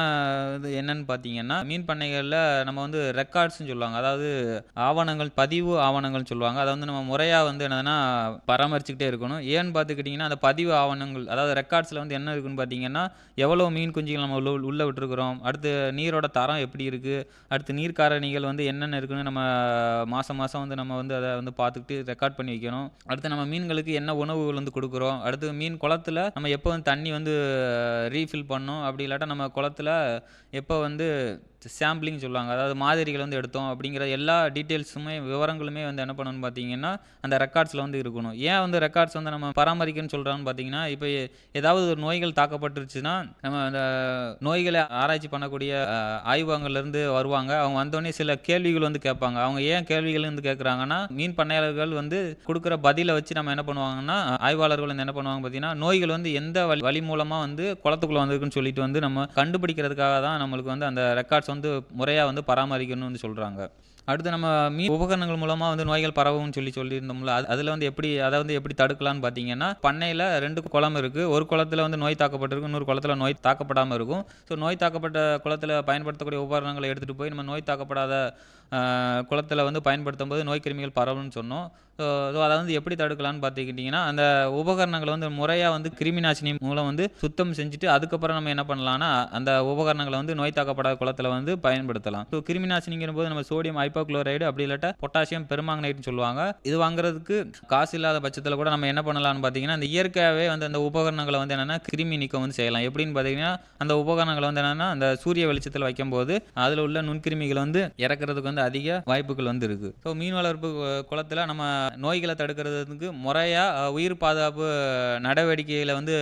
இது என்னன்னு பார்த்தீங்கன்னா மீன் பண்ணைகளில் நம்ம வந்து ரெக்கார்ட்ஸ்னு சொல்லுவாங்க. அதாவது ஆவணங்கள் பதிவு ஆவணங்கள்னு சொல்லுவாங்க. அதை வந்து நம்ம முறையாக வந்து என்னதுன்னா பராமரிச்சுக்கிட்டே இருக்கணும். ஏன்னு பார்த்துக்கிட்டிங்கன்னா அந்த பதிவு ஆவணங்கள் அதாவது ரெக்கார்ட்ஸில் வந்து என்ன இருக்குன்னு பார்த்தீங்கன்னா எவ்வளோ மீன் குஞ்சுகள் நம்ம உள்ள உள்ளே விட்டுருக்குறோம். அடுத்து நீரோட தரம் எப்படி இருக்குது அடுத்து நீர் காரணிகள் வந்து என்னென்ன இருக்குன்னு நம்ம மாதம் மாதம் வந்து நம்ம வந்து அதை வந்து பார்த்துக்கிட்டு ரெக்கார்ட் பண்ணி வைக்கணும். அடுத்து நம்ம மீன்களுக்கு என்ன உணவுகள் வந்து கொடுக்குறோம்? அடுத்து மீன் குளத்துல நம்ம எப்போ வந்து தண்ணி வந்து ரீஃபில் பண்ணோம். அப்படி இல்லாட்டா நம்ம குளத்துல எப்போ வந்து சாம்பிளிங் சொல்லுவாங்க. அதாவது மாதிரிகள் வந்து எடுத்தோம் அப்படிங்கிற எல்லா டீட்டெயில்ஸுமே விவரங்களுமே வந்து என்ன பண்ணணும்னு பார்த்தீங்கன்னா அந்த ரெக்கார்ட்ஸில் வந்து இருக்கணும். ஏன் வந்து ரெக்கார்ட்ஸ் வந்து நம்ம பராமரிக்கணும்னு சொல்கிறான்னு பார்த்தீங்கன்னா இப்போ ஏதாவது ஒரு நோய்கள் தாக்கப்பட்டுருச்சுன்னா நம்ம அந்த நோய்களை ஆராய்ச்சி பண்ணக்கூடிய ஆய்வகங்கள்லேருந்து வருவாங்க. அவங்க வந்தோடனே சில கேள்விகள் வந்து கேட்பாங்க. அவங்க ஏன் கேள்விகள் வந்து கேட்குறாங்கன்னா மீன் பண்ணையாளர்கள் வந்து கொடுக்குற பதிலை வச்சு நம்ம என்ன பண்ணுவாங்கன்னா ஆய்வாளர்கள் வந்து என்ன பண்ணுவாங்க பார்த்தீங்கன்னா நோய்கள் வந்து எந்த வழி வழி மூலமாக வந்து குளத்துக்குள்ளே வந்திருக்குன்னு சொல்லிட்டு வந்து நம்ம கண்டுபிடிக்கிறதுக்காக தான் நம்மளுக்கு வந்து அந்த ரெக்கார்ட்ஸ் வந்து முறையாக வந்து பராமரிக்கணும்னு வந்து சொல்கிறாங்க அடுத்து நம்ம மீன் உபகரணங்கள் மூலமாக வந்து நோய்கள் பரவும்னு சொல்லி சொல்லியிருந்தோம்ல அது அதில் வந்து எப்படி அதை வந்து எப்படி தடுக்கலாம்னு பார்த்தீங்கன்னா பண்ணையில் ரெண்டு குளம் இருக்குது ஒரு குளத்துல வந்து நோய் தாக்கப்பட்டிருக்கும் இன்னொரு குளத்துல நோய் தாக்கப்படாமல் இருக்கும். ஸோ நோய் தாக்கப்பட்ட குளத்துல பயன்படுத்தக்கூடிய உபகரணங்களை எடுத்துகிட்டு போய் நம்ம நோய் தாக்கப்படாத குளத்தில் வந்து பயன்படுத்தும் போது நோய் கிருமிகள் பரவும்னு சொன்னோம். ஸோ ஸோ அதை வந்து எப்படி தடுக்கலாம்னு பார்த்துக்கிட்டிங்கன்னா அந்த உபகரணங்களை வந்து முறையாக வந்து கிருமி நாசினி மூலம் வந்து சுத்தம் செஞ்சுட்டு அதுக்கப்புறம் நம்ம என்ன பண்ணலாம்னா அந்த உபகரணங்களை வந்து நோய் தாக்கப்படாத குளத்துல வந்து பயன்படுத்தலாம். ஸோ கிருமி நாசினிங்கிற போது நம்ம சோடியம் ஹைப்போக்ளோரைடு அப்படி இல்லாட்டா பொட்டாசியம் பெருமாங்கனைட்னு சொல்லுவாங்க. இது வாங்குறதுக்கு காசு இல்லாத பட்சத்தில் கூட நம்ம என்ன பண்ணலாம்னு பார்த்தீங்கன்னா அந்த இயற்கையாகவே வந்து அந்த உபகரணங்களை வந்து என்னென்னா கிருமி நீக்கம் வந்து செய்யலாம். எப்படின்னு பார்த்தீங்கன்னா அந்த உபகரணங்களை வந்து என்னென்னா அந்த சூரிய வெளிச்சத்தில் வைக்கும்போது அதில் உள்ள நுண்கிருமிகளை வந்து இறக்குறதுக்கு வந்து அதிக வாய்ப்புகள் வந்து இருக்குது ஸோ மீன் வளர்ப்பு குளத்தில் நம்ம நோய்களை தடுக்கிறதுக்கு முறையாக உயிர் பாதுகாப்பு நடவடிக்கைகளை வந்து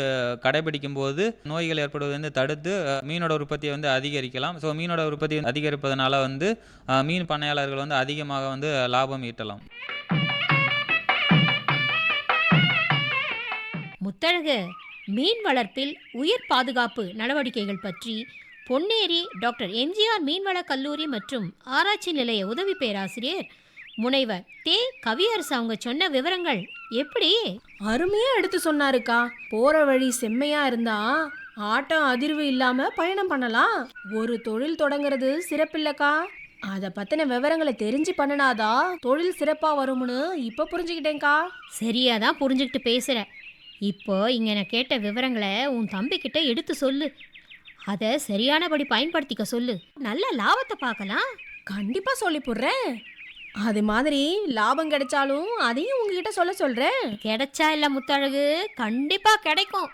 கடைபிடிக்கும் போது நோய்கள் ஏற்படுவதை வந்து தடுத்து மீனோட உற்பத்தியை வந்து அதிகரிக்கலாம். ஸோ மீனோட உற்பத்தி அதிகரிப்பதனால வந்து மீன் பண்ணையாளர்கள் வந்து அதிகமாக வந்து லாபம் ஈட்டலாம். முத்தழகு மீன் வளர்ப்பில் உயிர் பாதுகாப்பு நடவடிக்கைகள் பற்றி பொன்னேரி டாக்டர் எம்ஜிஆர் மீன்வள கல்லூரி மற்றும் ஆராய்ச்சி நிலைய உதவி பேராசிரியர். முனைவர் தே. கவியரசு அவங்க சொன்ன விவரங்கள் எப்படி? அருமையா எடுத்து சொன்னாருக்கா. போற வழி செம்மையா இருந்தா ஆட்டம் அதிர்வு இல்லாம பயணம் பண்ணலாம். ஒரு தொழில் தொடங்குறது சிறப்பில்லக்கா. அத பத்தின விவரங்களை தெரிஞ்சு பண்ணுனாதா தொழில் சிறப்பா வரும்னு இப்ப புரிஞ்சுக்கிட்டேன்க்கா. சரியா தான் புரிஞ்சுக்கிட்டு பேசுற. இப்போ இங்க நான் கேட்ட விவரங்களை உன் தம்பிக்கிட்ட எடுத்து சொல்லு. அதை சரியானபடி பயன்படுத்திக்க சொல்லு. நல்ல லாபத்தை பார்க்கலாம் கண்டிப்பா சொல்லி போடுறேன். அது மாதிரி லாபம் கிடைச்சாலும் அதையும் உங்ககிட்ட சொல்ல சொல்றேன். கிடைச்சா இல்ல முத்தழகு? கண்டிப்பா கிடைக்கும்.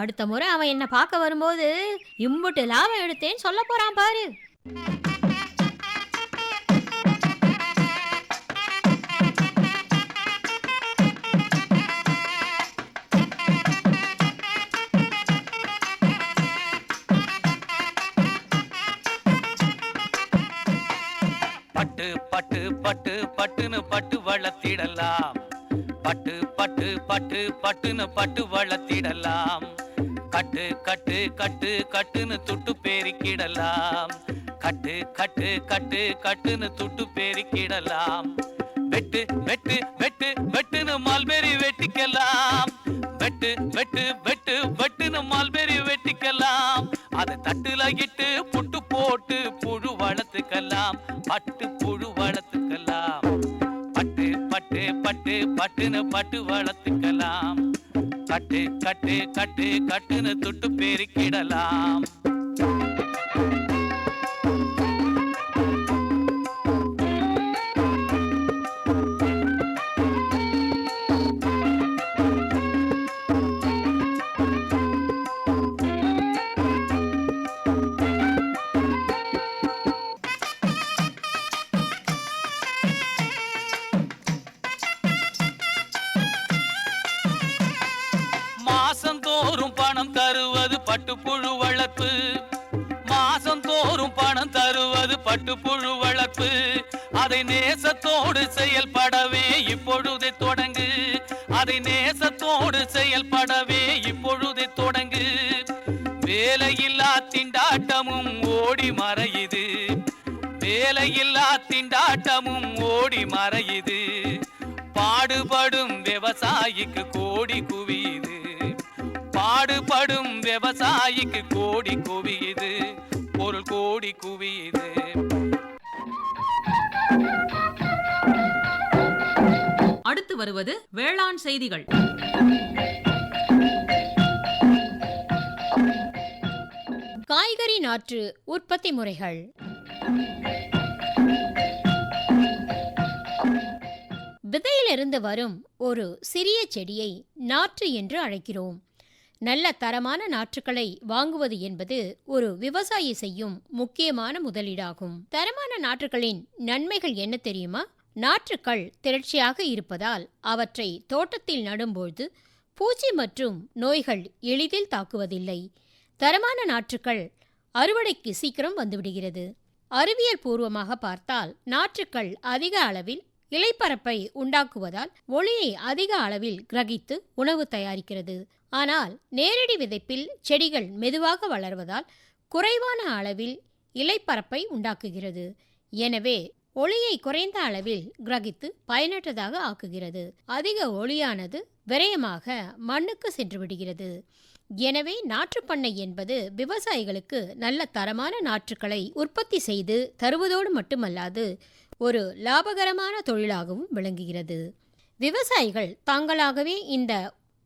அடுத்த முறை அவன் என்ன பார்க்க வரும்போது இம்புட்டு லாபம் எடுத்தேன்னு சொல்ல போறான் பாரு. பட்டு பட்டு பட்டுன்னு பட்டு வளர்த்திடலாம். பட்டு பட்டு பட்டு பட்டுன்னு பட்டு வளர்த்திடலாம். கட்டு கட்டு கட்டு கட்டுன்னு துட்டு பெருக்கிடலாம். கட்டு கட்டு கட்டு கட்டுன்னு துட்டு பெருக்கிடலாம். வெட்டு வெட்டு வெட்டு வெட்டுன்னு மால்பெரி வெட்டிக்கலாம். வெட்டு வெட்டு வெட்டு வெட்டுன்னு மால்பெரி வெட்டிக்கலாம். அதை தட்டுல இட்டு புட்டு போட்டு புழு வளர்த்துக்கலாம். பட்டு பட்டு பட்டுன்னு பட்டு வளர்த்துக்கலாம். கட்டு கட்டு கட்டு கட்டுன்னு துட்டு பெருக்கிடலாம். அதை நேசத்தோடு செயல்படவே இப்பொழுதே தொடங்கு. அதை நேசத்தோடு செயல்படவே இப்பொழுதே தொடங்கு. வேலையில்லா திண்டாட்டமும் ஓடி மறையுது. வேலையில்லா திண்டாட்டமும் ஓடி மறையுது. பாடுபடும் விவசாயிக்கு கோடி குவியுது. பாடுபடும் விவசாயிக்கு கோடி குவியுது. வருவது வேளாண் செய்திகள். காய்கறி நாற்று உற்பத்தி முறைகள். விதையிலிருந்து வரும் ஒரு சிறிய செடியை நாற்று என்று அழைக்கிறோம். நல்ல தரமான நாற்றுகளை வாங்குவது என்பது ஒரு விவசாயி செய்யும் முக்கியமான முதலீடாகும். தரமான நாற்றுகளின் நன்மைகள் என்ன தெரியுமா? நாற்றுக்கள் திரட்சியாக இருப்பதால் அவற்றை தோட்டத்தில் நடும்போது பூச்சி மற்றும் நோய்கள் எளிதில் தாக்குவதில்லை. தரமான நாற்றுக்கள் அறுவடைக்கு சீக்கிரம் வந்துவிடுகிறது. அறிவியல் பூர்வமாக பார்த்தால் நாற்றுக்கள் அதிக அளவில் இலைப்பரப்பை உண்டாக்குவதால் ஒளியை அதிக அளவில் கிரகித்து உணவு தயாரிக்கிறது. ஆனால் நேரடி விதைப்பில் செடிகள் மெதுவாக வளர்வதால் குறைவான அளவில் இலைப்பரப்பை உண்டாக்குகிறது. எனவே ஒளியை குறைந்த அளவில் கிரகித்து பயனற்றதாக ஆக்குகிறது. அதிக ஒளியானது விரயமாக மண்ணுக்கு சென்று விடுகிறது. எனவே நாற்றுப்பண்ணை என்பது விவசாயிகளுக்கு நல்ல தரமான நாற்றுக்களை உற்பத்தி செய்து தருவதோடு மட்டுமல்லாது ஒரு லாபகரமான தொழிலாகவும் விளங்குகிறது. விவசாயிகள் தாங்களாகவே இந்த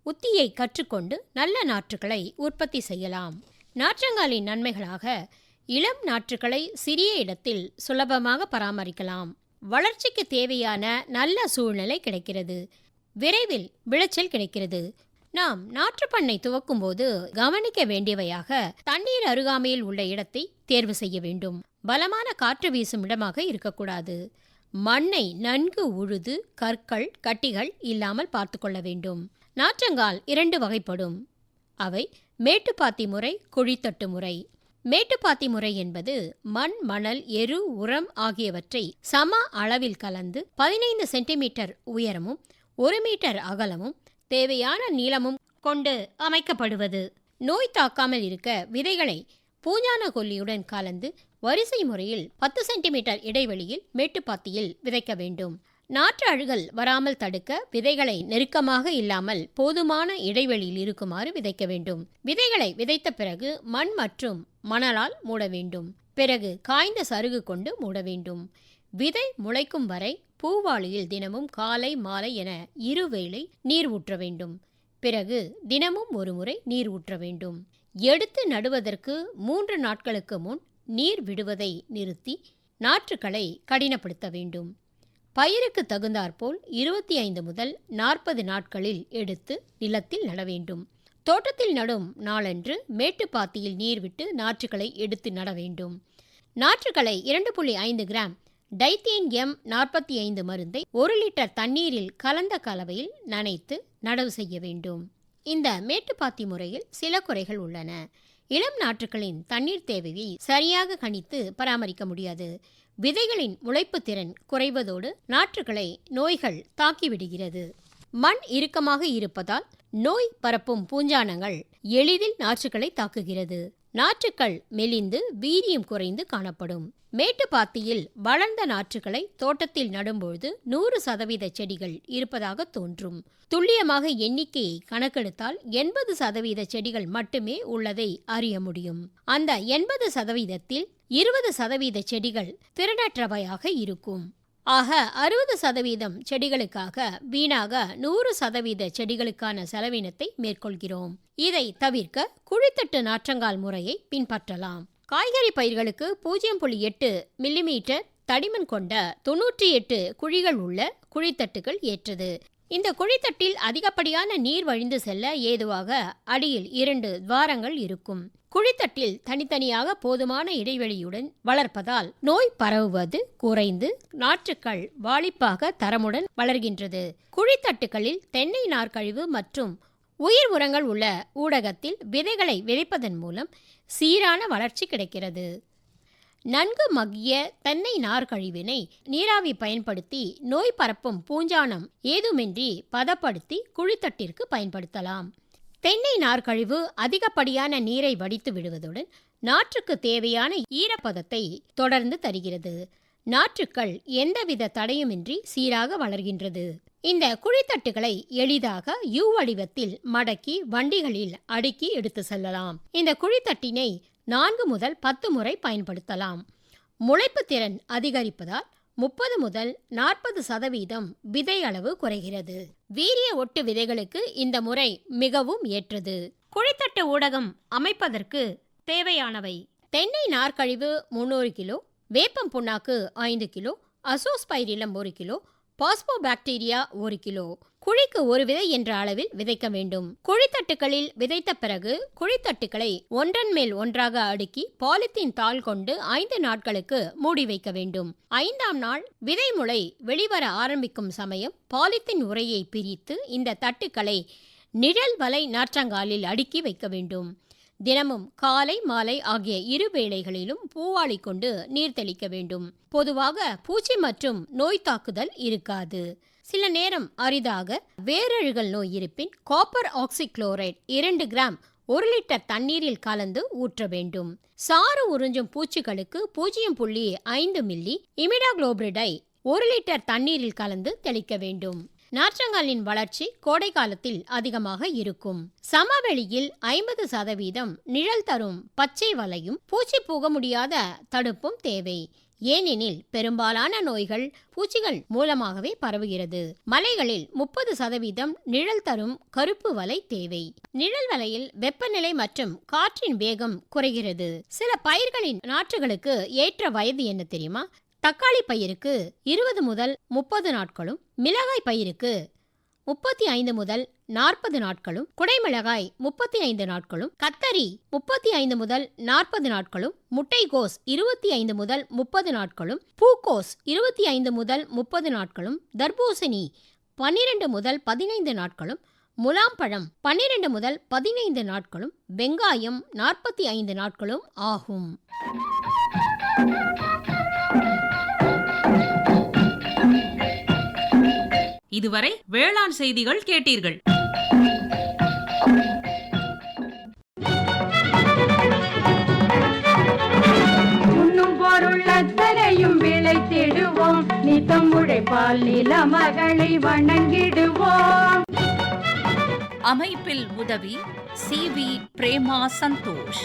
உத்தியை கற்றுக்கொண்டு நல்ல நாற்றுகளை உற்பத்தி செய்யலாம். நாற்றங்காலின் நன்மைகளாக இளம் நாற்றுகளை சிறிய இடத்தில் சுலபமாக பராமரிக்கலாம். வளர்ச்சிக்கு தேவையான நல்ல சூழ்நிலை கிடைக்கிறது. விரைவில் விளைச்சல் கிடைக்கிறது. நாம் நாற்றுப்பண்ணை துவக்கும் போது கவனிக்க வேண்டியவையாக தண்ணீர் அருகாமையில் உள்ள இடத்தை தேர்வு செய்ய வேண்டும். பலமான காற்று வீசும் இடமாக இருக்கக்கூடாது. மண்ணை நன்கு உழுது கற்கள் கட்டிகள் இல்லாமல் பார்த்து கொள்ள வேண்டும். நாற்றங்கால் இரண்டு வகைப்படும். அவை மேட்டுப்பாத்தி முறை குழித்தட்டு முறை மேட்டுப்பாத்தி முறை என்பது மண் மணல் எரு உரம் ஆகியவற்றை சம அளவில் கலந்து பதினைந்து சென்டிமீட்டர் உயரமும் ஒரு மீட்டர் அகலமும் தேவையான நீளமும் கொண்டு அமைக்கப்படுவது. நோய் தாக்காமல் இருக்க விதைகளை பூஞ்சான கொல்லியுடன் கலந்து வரிசை முறையில் பத்து சென்டிமீட்டர் இடைவெளியில் மேட்டுப்பாத்தியில் விதைக்க வேண்டும். நாற்று அழுகல் வராமல் தடுக்க விதைகளை நெருக்கமாக இல்லாமல் போதுமான இடைவெளியில் இருக்குமாறு விதைக்க வேண்டும். விதைகளை விதைத்த பிறகு மண் மற்றும் மணலால் மூட வேண்டும். பிறகு காய்ந்த சருகு கொண்டு மூட வேண்டும். விதை முளைக்கும் வரை பூவாளியில் தினமும் காலை மாலை என இருவேளை நீர் ஊற்ற வேண்டும். பிறகு தினமும் ஒருமுறை நீர் ஊற்ற வேண்டும். எடுத்து நடுவதற்கு மூன்று நாட்களுக்கு முன் நீர் விடுவதை நிறுத்தி நாற்றுக்களை கடினப்படுத்த வேண்டும். பயிருக்கு தகுந்தாற்போல் இருபத்தி ஐந்து முதல் நாற்பது நாட்களில் எடுத்து நிலத்தில் நட வேண்டும். தோட்டத்தில் நடும் நாளன்று மேட்டுப்பாத்தியில் நீர் விட்டு நாற்றுகளை எடுத்து நட வேண்டும். நாற்றுகளை இரண்டு புள்ளி ஐந்து கிராம் டைத்தீன் எம் நாற்பத்தி ஐந்து மருந்தை ஒரு லிட்டர் தண்ணீரில் கலந்த கலவையில் நனைத்து நடவு செய்ய வேண்டும். இந்த மேட்டுப்பாத்தி முறையில் சில குறைகள் உள்ளன. இளம் நாற்றுகளின் தண்ணீர் தேவையை சரியாக கணித்து பராமரிக்க முடியாது. விதைகளின் முளைப்பு திறன் குறைவதோடு நாற்றுகளை நோய்கள் தாக்கிவிடுகிறது. மண் இறுக்கமாக இருப்பதால் நோய் பரப்பும் பூஞ்சானங்கள் எளிதில் நாற்றுகளை தாக்குகிறது. நாற்றுக்கள் மெலிந்து வீரியம் குறைந்து காணப்படும். மேட்டுப்பாத்தியில் வளர்ந்த நாற்றுகளை தோட்டத்தில் நடும்பொழுது நூறு சதவீத செடிகள் இருப்பதாக தோன்றும். துல்லியமாக எண்ணிக்கையை கணக்கெடுத்தால் எண்பது சதவீத செடிகள் மட்டுமே உள்ளதை அறிய முடியும். அந்த எண்பது சதவீதத்தில் இருபது சதவீத செடிகள் திறனற்றவையாக இருக்கும். ஆக அறுபது சதவீதம் செடிகளுக்காக வீணாக நூறு சதவீத செடிகளுக்கான செலவினத்தை மேற்கொள்கிறோம். இதை தவிர்க்க குழித்தட்டு நாற்றங்கால் முறையை பின்பற்றலாம். காய்கறி பயிர்களுக்கு பூஜ்ஜியம் புள்ளி எட்டு மில்லிமீட்டர் தடிமன் கொண்ட தொன்னூற்றி எட்டு குழிகள் உள்ள குழித்தட்டுகள் ஏற்றது. இந்த குழித்தட்டில் அதிகப்படியான நீர் வழிந்து செல்ல ஏதுவாக அடியில் இரண்டு துவாரங்கள் இருக்கும். குழித்தட்டில் தனித்தனியாக போதுமான இடைவெளியுடன் வளர்ப்பதால் நோய் பரவுவது குறைந்து நாற்றுக்கள் வாளிப்பாக தரமுடன் வளர்கின்றது. குழித்தட்டுகளில் தென்னை நார்க்கழிவு மற்றும் உயிர் உரங்கள் உள்ள ஊடகத்தில் விதைகளை விதைப்பதன் மூலம் சீரான வளர்ச்சி கிடைக்கிறது. நன்கு மக்கிய தென்னை நார்கழிவினை நீராவி பயன்படுத்தி நோய் பரப்பும் பூஞ்சானம் ஏதுமின்றி பதப்படுத்தி குழித்தட்டிற்கு பயன்படுத்தலாம். தென்னை நார்க்கழிவு அதிகப்படியான நீரை வடித்து விடுவதுடன் நாற்றுக்கு தேவையான ஈரப்பதத்தை தொடர்ந்து தருகிறது. நாற்றுக்கள் எந்தவித தடையுமின்றி சீராக வளர்கின்றது. இந்த குழித்தட்டுகளை எளிதாக யூ வடிவத்தில் மடக்கி வண்டிகளில் அடுக்கி எடுத்து செல்லலாம். இந்த குழித்தட்டினை நான்கு முதல் பத்து முறை பயன்படுத்தலாம். முளைப்பு திறன் அதிகரிப்பதால் முப்பது முதல் நாற்பது சதவீதம் விதை அளவு குறைகிறது. வீரிய ஒட்டு விதைகளுக்கு இந்த முறை மிகவும் ஏற்றது. குழித்தட்டு ஊடகம் அமைப்பதற்கு தேவையானவை. தென்னை நார்க்கழிவு முந்நூறு கிலோ வேப்பம் புண்ணாக்கு ஐந்து கிலோ அசோஸ்பைரிலம் ஒரு கிலோ பாஸ்போ பாக்டீரியா ஒரு கிலோ. குழிக்கு ஒரு விதை என்ற அளவில் விதைக்க வேண்டும். குழித்தட்டுகளில் விதைத்த பிறகு குழித்தட்டுகளை ஒன்றன் மேல் ஒன்றாக அடுக்கி பாலித்தீன் தாள் கொண்டு ஐந்து நாட்களுக்கு மூடி வைக்க வேண்டும். ஐந்தாம் நாள் விதை முளை வெளிவர ஆரம்பிக்கும் சமயம் பாலித்தீன் உரையை பிரித்து இந்த தட்டுக்களை நிழல் வலை நாற்றங்காலில் அடுக்கி வைக்க வேண்டும். தினமும் காலை மாலை ஆகிய இரு வேளைகளிலும் பூவாளி கொண்டு நீர் தெளிக்க வேண்டும். பொதுவாக பூச்சி மற்றும் நோய் தாக்குதல் இருக்காது. சில நேரம் அரிதாக வேரழுகல் நோய் இருப்பின் காப்பர் ஆக்சிக்ளோரைடு இரண்டு கிராம் ஒரு லிட்டர் தண்ணீரில் கலந்து ஊற்ற வேண்டும். சாறு உறிஞ்சும் பூச்சிகளுக்கு பூஜ்ஜியம் புள்ளி ஐந்து மில்லி இமிடாகுளோபிரிடை ஒரு லிட்டர் தண்ணீரில் கலந்து தெளிக்க வேண்டும். நாற்றங்காலின் வளர்ச்சி கோடை காலத்தில் அதிகமாக இருக்கும். சமவெளியில் ஐம்பது சதவீதம் நிழல் தரும் பச்சை வலையும் பூச்சி போக முடியாத தடுப்பும் தேவை. ஏனெனில் பெரும்பாலான நோய்கள் பூச்சிகள் மூலமாகவே பரவுகிறது. மலைகளில் முப்பது சதவீதம் நிழல் தரும் கருப்பு வலை தேவை. நிழல் வலையில் வெப்பநிலை மற்றும் காற்றின் வேகம் குறைகிறது. சில பயிர்களின் நாற்றுகளுக்கு ஏற்ற வயது என்ன தெரியுமா? தக்காளி பயிருக்கு இருபது முதல் முப்பது நாட்களும் மிளகாய் பயிருக்கு முப்பத்தி ஐந்து முதல் நாற்பது நாட்களும் குடைமிளகாய் முப்பத்தி ஐந்து நாட்களும் கத்தரி முப்பத்தி ஐந்து முதல் நாற்பது நாட்களும் முட்டைகோஸ் இருபத்தி ஐந்து முதல் முப்பது நாட்களும் பூக்கோஸ் இருபத்தி ஐந்து முதல் முப்பது நாட்களும் தர்பூசணி பன்னிரண்டு முதல் பதினைந்து நாட்களும் முலாம்பழம் பன்னிரண்டு முதல் பதினைந்து நாட்களும் வெங்காயம் நாற்பத்தி ஐந்து நாட்களும் ஆகும். இதுவரை வேளாண் செய்திகள் கேட்டீர்கள். அத்தனையும் விளைத்திடுவோம் நித்தம் உழைப்பால் நில மகளை வணங்கிடுவோம். அமைப்பில் உதவி சி வி பிரேமா சந்தோஷ்.